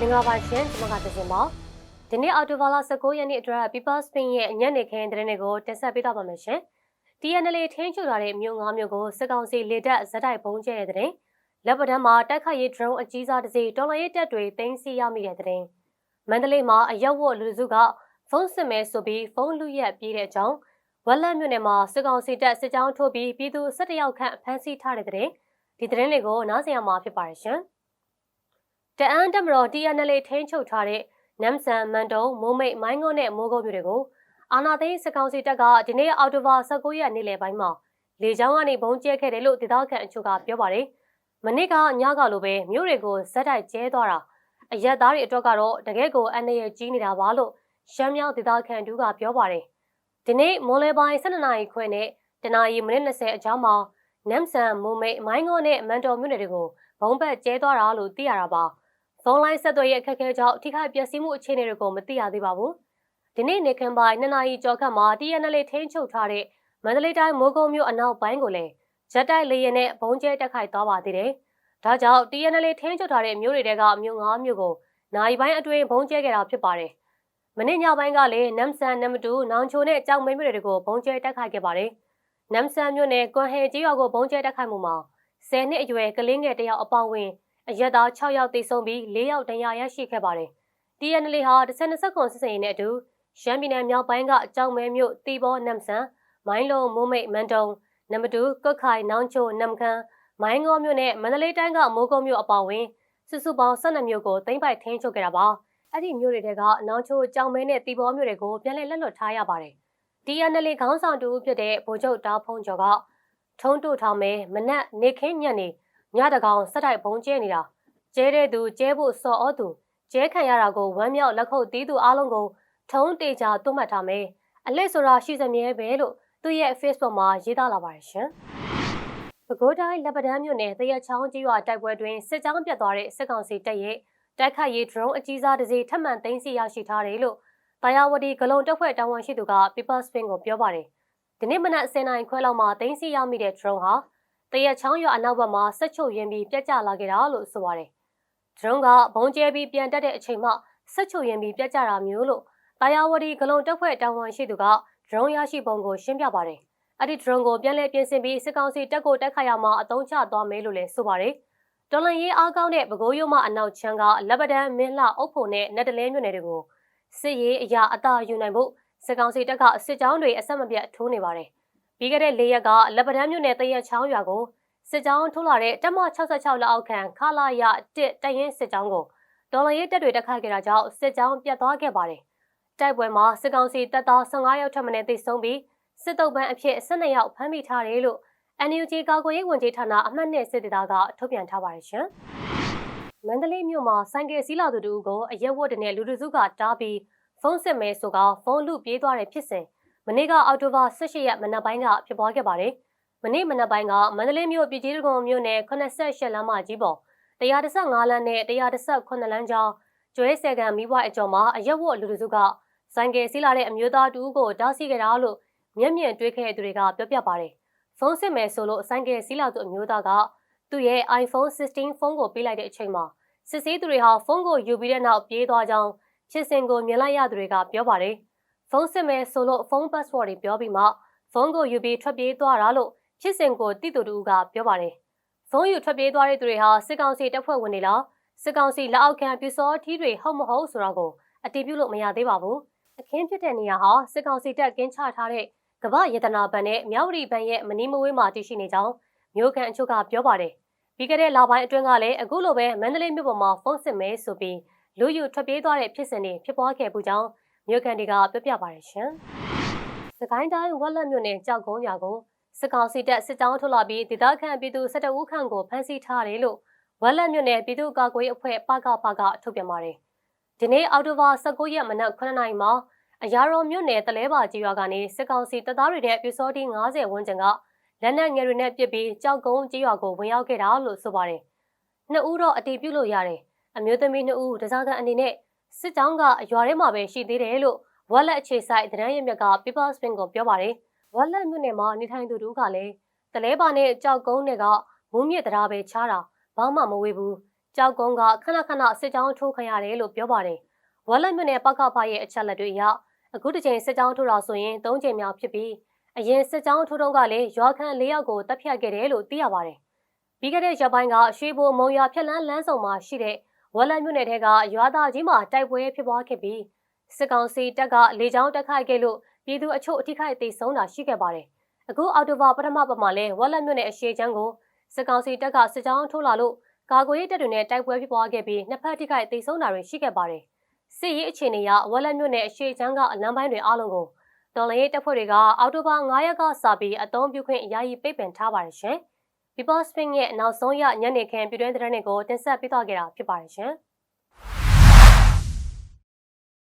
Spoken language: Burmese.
မင်္ဂလာပါရှင်ကျွန်မကတစင်ပါဒီနေ့အော်တိုဘာလ19ရက်နေ့အတွက် People Spin ရဲ့ညနေခင်းသတင်းတွေကိုတင်ဆက်ပေးတော့ပါမယ်ရှင် TNL ထင်းချူလာတဲ့မြို့ငါးမြို့ကိုစစ်ကောင်စီလေတပ်ဇက်တိုက်ပုံကျဲတဲ့တဲ့လက်ပတန်းမှာတိုက်ခိုက်ရေး drone အကြီးစားတစ်စီးတော်လိုင်းရေးတပ်တွေတင်းစီရမိတဲ့တဲ့မန္တလေးမှာအရက်ဝတ်လူစုကဖုန်းစစ်မဲဆိုပြီးဖုန်းလူရက်ပြေးတဲ့အကြောင်းဝက်လက်မြို့နယ်မှာစစ်ကောင်စီတပ်စစ်ကြောင်းထိုးပြီးပြည်သူ17ယောက်ခန့်ဖမ်းဆီးထားတဲ့တဲ့ဒီသတင်းတွေကိုနားဆင်ရမှာဖြစ်ပါတယ်ရှင် တအန်းတမတော် TNL ထင်းချုပ်ထားတဲ့နမ်ဆန်မန်တုံမိုးမိတ်မိုင်းငုံနဲ့မိုးကုတ်မြို့တွေကိုအာနာသိန်းစကောင်စီတပ်ကဒီနေ့အော်တိုဘာ19ရက်နေ့လယ်ပိုင်းမှာလေကြောင်းကနေဘုံကျဲခဲ့တယ်လို့ဒေသခံအချို့ကပြောပါတယ်။မနေ့ကညကလိုပဲမြို့တွေကိုဇက်တိုက်ကျဲသွားတာအရက်သားတွေအတွက်ကတော့တကယ်ကိုအန္တရာယ်ကြီးနေတာပါလို့ရှမ်းမြောက်ဒေသခံတူကပြောပါတယ်။ဒီနေ့မွန်လေပိုင်း12နာရီခွဲနဲ့တနာရီမိနစ်20အကြားမှာနမ်ဆန်မိုးမိတ်မိုင်းငုံနဲ့မန်တော်မြို့နယ်တွေကိုဘုံဘက်ကျဲသွားတာလို့သိရတာပါ။ ဖုန်းလိုင်းဆက်သွယ်ရေးအခက်အခဲကြောင့်ထိခိုက်ပျက်စီးမှုအခြေအနေတွေကိုမသိရသေးပါဘူး။ဒီနေ့နေခင်ပိုင်းနှစ်နာရီကျော်ခန့်မှာ TNL ထိန်းချုပ်ထားတဲ့မန္တလေးတိုင်းမိုးကုံမြို့အနောက်ပိုင်းကိုလည်းဂျက်တိုက်လေယာဉ်နဲ့ဘုံကျဲတက်ခိုက်သွားပါသေးတယ်။ဒါကြောင့် TNL ထိန်းချုပ်ထားတဲ့မြို့တွေကမြို့ငါးမြို့ကိုနိုင်ပိုင်းအတွင်းဘုံကျဲခဲ့တာဖြစ်ပါတယ်။မနေ့ညပိုင်းကလည်းနမ်ဆန်နမ်တူနောင်ချိုနဲ့ကြောင်မိန်မြို့တွေကိုဘုံကျဲတက်ခိုက်ခဲ့ပါတယ်။နမ်ဆန်မြို့နယ်ကွန်ဟဲကြီးရွာကိုဘုံကျဲတက်ခိုက်မှုမှာ10နှစ်အရွယ်ကလေးငယ်တယောက်အပေါင်းဝင် အရက်သား6ယောက်သေဆုံးပြီး4ယောက်ဒဏ်ရာရရှိခဲ့ပါတယ်။ TNL ဟာ2020ခုစစ်စင်ရေးနဲ့အတူရှမ်းပြည်နယ်မြောက်ပိုင်းကအကြောင်းမဲမြို့တီဘောနမ်ဆန်မိုင်းလုံးမိုးမိတ်မန်တုံနံပါတ်2ကုတ်ခိုင်နောင်ချိုနမ်ခမ်းမိုင်းငေါမြို့နဲ့မန္တလေးတိုင်းကမိုးကုတ်မြို့အပေါင်းဝင်စုစုပေါင်း12မြို့ကိုသိမ်းပိုက်ထိန်းချုပ်ခဲ့တာပါ။အဲ့ဒီမြို့တွေကနောင်ချိုကြောင်မဲနဲ့တီဘောမြို့တွေကိုပြန်လည်လက်လွတ်ထားရပါတယ်။ TNL ခေါင်းဆောင်တူဖြစ်တဲ့ဗိုလ်ချုပ်တားဖုံးကျော်ကထုံးတို့ထောင်မဲမနက်နေခင်းညနေ ညတကောင်စက်တိုက်ဘုံကျဲနေတာကျဲတဲ့သူကျဲဖို့စော်ဩသူကျဲခံရတာကိုဝမ်းမြောက်လက်ခုပ်တီးသူအလုံးကိုထုံးတေချာသွတ်မှတ်ထားမယ်အလစ်ဆိုတာရှိစမြဲပဲလို့သူ့ရဲ့ Facebook မှာရေးသားလာပါတယ်ရှင်ပဲခူးတိုင်းလက်ပတန်းမြို့နယ်တရက်ချောင်းကြီးရွာတိုက်ပွဲတွင်စစ်ကြောင်းပြတ်သွားတဲ့စစ်ကောင်စီတပ်ရဲ့တိုက်ခိုက်ရေး drone အကြီးစားတစ်စီးထပ်မံသိမ်းဆည်းရရှိထားတယ်လို့တာယာဝတီဂလုံတပ်ဖွဲ့တာဝန်ရှိသူက People Spin ကိုပြောပါတယ်ဒီနေ့မနက်10:00နာရီခွဲလောက်မှာသိမ်းဆည်းရမိတဲ့ drone ဟာ တရက်ချောင်းရွာအနောက်ဘက်မှာဆက်ချုပ်ရင်းပြီးပြက်ကျလာခဲ့တာလို့ဆိုပါတယ်။ဒရုန်းကဘုံကျဲပြီးပြန်တက်တဲ့အချိန်မှဆက်ချုပ်ရင်းပြီးပြက်ကျတာမျိုးလို့တာယာဝတီဂလုံတက်ဖွဲ့တာဝန်ရှိသူကဒရုန်းရရှိပုံကိုရှင်းပြပါတယ်။အဲ့ဒီဒရုန်းကိုပြန်လည်ပြင်ဆင်ပြီးစစ်ကောင်စီတပ်ကိုတက်ခါရမှာအသုံးချသွားမယ်လို့လည်းဆိုပါတယ်။တော်လန်ရေးအားကောင်းတဲ့ပဲခူးရိုးမအနောက်ချမ်းကလက်ပဒန်းမင်းလှအုပ်ဖို့နဲ့နက်တလဲမြို့နယ်တွေကိုစစ်ရေးအရာအသာယူနိုင်ဖို့စစ်ကောင်စီတပ်ကစစ်ကြောင်းတွေအဆက်မပြတ်ထိုးနေပါတယ်။ ပြီးခဲ့တဲ့၄ရက်ကလက်ပဒန်းမြို့နယ်တရက်ချောင်းရွာကိုစစ်ကြောင်းထိုးလာတဲ့တပ်မ66လက်အောက်ခံခလာရ1တရင်စစ်ကြောင်းကိုဒေါ်လာရေးတပ်တွေတက်ခတ်ခဲ့တာကြောင့်စစ်ကြောင်းပြတ်သွားခဲ့ပါတယ်။တိုက်ပွဲမှာစစ်ကောင်စီတပ်သား15ယောက်ထပ်မံသေဆုံးပြီးစစ်တုပ်ပန်းအဖြစ်12ယောက်ဖမ်းမိထားတယ်လို့ NUG ကာကွယ်ရေးဝန်ကြီးဌာနအမှတ်နဲ့စစ်တပ်ကထုတ်ပြန်ထားပါတယ်ရှင်။မန္တလေးမြို့မှာဆိုင်ကယ်စီးလာသူတို့ကိုအရက်ဝတ်တဲ့လူလူစုကတားပြီးဖုန်းစစ်မဲဆိုကဖုန်းလူပြေးသွားတဲ့ဖြစ်စဉ် မနေ့ကအောက်တိုဘာ18ရက်မနက်ပိုင်းကဖြစ်ပွားခဲ့ပါတယ်။မနေ့မနက်ပိုင်းကမန္တလေးမြို့ပြည်ကြီးတကုံမြို့နယ်88လမ်းမကြီးပေါ်115လမ်းနဲ့118လမ်းကျောင်းကျွဲဆယ်ကန်မိဘအကျော်မှာအရက်ဝတ်လူလူစုကဆိုင်ကယ်စီးလာတဲ့အမျိုးသားတူကိုတားဆီးခဲ့တာလို့မျက်မြင်တွေ့ခဲ့တဲ့သူတွေကပြောပြပါတယ်။ဖုန်းစစ်မယ်ဆိုလို့ဆိုင်ကယ်စီးလာသူအမျိုးသားကသူ့ရဲ့ iPhone 16ဖုန်းကိုပေးလိုက်တဲ့အချိန်မှာစစ်ဆေးသူတွေဟာဖုန်းကိုယူပြီးတဲ့နောက်ပြေးသွားကြောင်းဖြစ်စဉ်ကိုမြင်လိုက်ရသူတွေကပြောပါတယ်။ ဖုန်းစစ်မယ်ဆိုလို့ဖုန်း password တွေပြောပြီးမှဖုန်းကိုယူပြီးထွက်ပြေးသွားတာလို့ဖြစ်စဉ်ကိုတိတူတူကပြောပါတယ်။ဖုန်းယူထွက်ပြေးသွားတဲ့သူတွေဟာစစ်ကောင်စီတပ်ဖွဲ့ဝင်တွေလားစစ်ကောင်စီလက်အောက်ခံပြူစောထီးတွေဟုတ်မဟုတ်ဆိုတာကိုအတည်ပြုလို့မရသေးပါဘူး။အခင်းဖြစ်တဲ့နေရာဟာစစ်ကောင်စီတပ်ကင်းချထားတဲ့ကမ္ဘာရတနာဘဏ်နဲ့မြောက်ရီဘဏ်ရဲ့မနီးမဝေးမှာတည်ရှိနေကြောင်းမြို့ကန်အချို့ကပြောပါတယ်။ပြီးခဲ့တဲ့လပိုင်းအတွင်းကလည်းအခုလိုပဲမန္တလေးမြို့ပေါ်မှာဖုန်းစစ်မဲဆိုပြီးလူယူထွက်ပြေးသွားတဲ့ဖြစ်စဉ်တွေဖြစ်ပွားခဲ့ပူကြောင်း မြို့ကန်တွေကပြောပြပါတယ်ရှင်။စကိုင်းတိုင်းဝက်လက်မြို့နယ်ကြောက်ကုန်းရွာကိုစစ်ကောင်စီတပ်စစ်ကြောင်းထုတ်လာပြီးဒေသခံပြည်သူ၁၁ဦးခန့်ကိုဖမ်းဆီးထားတယ်လို့ဝက်လက်မြို့နယ်ပြည်သူ့ကာကွယ်ရေးအဖွဲ့ပကပကထုတ်ပြန်ပါတယ်။ဒီနေ့အောက်တိုဘာ19ရက်မနက်9:00နာရီမှာအရာတော်မြို့နယ်တလဲပါကြီးရွာကနေစစ်ကောင်စီတပ်သားတွေနဲ့ပြူစောတီ90ဝန်းကျင်ကလက်နက်ငယ်တွေနဲ့ပစ်ပြီးကြောက်ကုန်းကြီးရွာကိုဝင်ရောက်ခဲ့တာလို့ဆိုပါတယ်။နှစ်ဦးတော့အတီးပြုတ်လို့ရတယ်။အမျိုးသမီးနှစ်ဦးတစားကန်အနေနဲ့ စစ်ကြောင်းကရွာထဲမှာပဲရှိသေးတယ်လို့ဝက်လက်အခြေဆိုင်တရန်ရမြက်က People Spin ကိုပြောပါတယ်။ဝက်လက်မြို့နယ်မှာနေထိုင်သူတို့ကလည်းတလဲပါနဲ့ကြောက်ကုန်းတွေကမုံမြစ်တရားပဲချားတာဘာမှမဝေဘူးကြောက်ကုန်းကခဏခဏစစ်ကြောင်းထိုးခံရတယ်လို့ပြောပါတယ်။ဝက်လက်မြို့နယ်ပကဖရဲ့အချက်လက်တွေအရအခုတစ်ချိန်စစ်ကြောင်းထိုးတာဆိုရင်၃ချိန်မြောက်ဖြစ်ပြီးအရင်စစ်ကြောင်းထိုးတုန်းကလည်းရွာခန့်၄ယောက်ကိုတပ်ဖြတ်ခဲ့တယ်လို့သိရပါတယ်။ပြီးခဲ့တဲ့ရက်ပိုင်းကရွှေဘိုမုံရွာဖြက်လန်းလမ်းဆောင်မှာရှိတဲ့ ဝက်လက်မြို့နယ်ထဲကရွာသားကြီးမှာတိုက်ပွဲဖြစ်ပွားခဲ့ပြီးစစ်ကောင်စီတပ်ကလေကြောင်းတက်ခိုက်ခဲ့လို့ပြည်သူအချို့အထိခိုက်ဒေဆုံးတာရှိခဲ့ပါတယ်။အခုအော်တိုဘာပထမပတ်မှာလဲဝက်လက်မြို့နယ်အရှိချမ်းကိုစစ်ကောင်စီတပ်ကစစ်ကြောင်းထိုးလာလို့ကာကွယ်ရေးတပ်တွေနဲ့တိုက်ပွဲဖြစ်ပွားခဲ့ပြီးနှစ်ဖက်ထိခိုက်ဒေဆုံးတာတွေရှိခဲ့ပါတယ်။စစ်ရေးအခြေအနေအရဝက်လက်မြို့နယ်အရှိချမ်းကအလံပိုင်းတွေအားလုံးကိုတော်လရေးတပ်ဖွဲ့တွေကအော်တိုဘာ9ရက်ကစပြီးအုံပြုခွင့်အယာယီပိတ်ပင်ထားပါတယ်ရှင်။ People Spring ရဲ့နောက်ဆုံးရညနေခင်းပြည်တွင်းသတင်းတွေကိုတင်ဆက်ပေးသွားခဲ့တာဖြစ်ပါတယ်ရှင်။